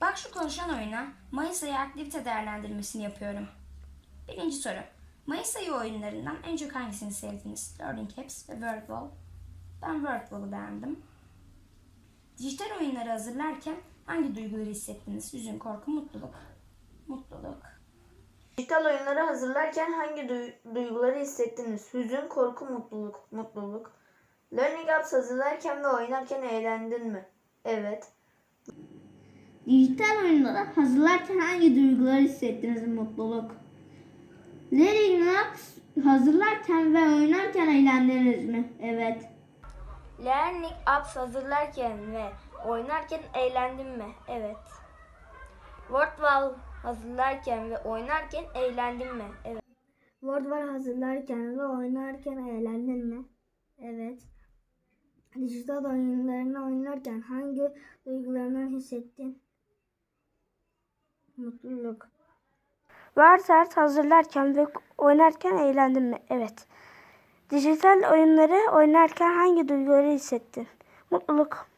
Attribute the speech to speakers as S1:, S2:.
S1: Bak şu konuşan oyuna Mayıs ayı aktivite değerlendirmesini yapıyorum. Birinci soru. Mayıs ayı oyunlarından en çok hangisini sevdiniz? Learning Apps ve Wordwall. Ben Wordwall'u beğendim. Dijital oyunları hazırlarken hangi duyguları hissettiniz? Hüzün, korku, mutluluk. Mutluluk.
S2: Dijital oyunları hazırlarken hangi duy- duyguları hissettiniz? Hüzün, korku, mutluluk. Mutluluk. Learning Apps hazırlarken ve oynarken eğlendin mi? Evet.
S3: Dijital oyunları hazırlarken hangi duyguları hissettiniz? Mutluluk. Learning Apps hazırlarken ve oynarken eğlendiniz mi? Evet.
S2: Learning Apps hazırlarken ve oynarken eğlendin mi? Evet. Wordwall hazırlarken ve oynarken eğlendin mi? Evet.
S3: Wordwall hazırlarken ve oynarken eğlendin mi? Evet. Dijital oyunlarını oynarken hangi duygularını hissettin? Mutluluk.
S4: Wordart hazırlarken ve oynarken eğlendin mi? Evet. Dijital oyunları oynarken hangi duyguları hissettin? Mutluluk.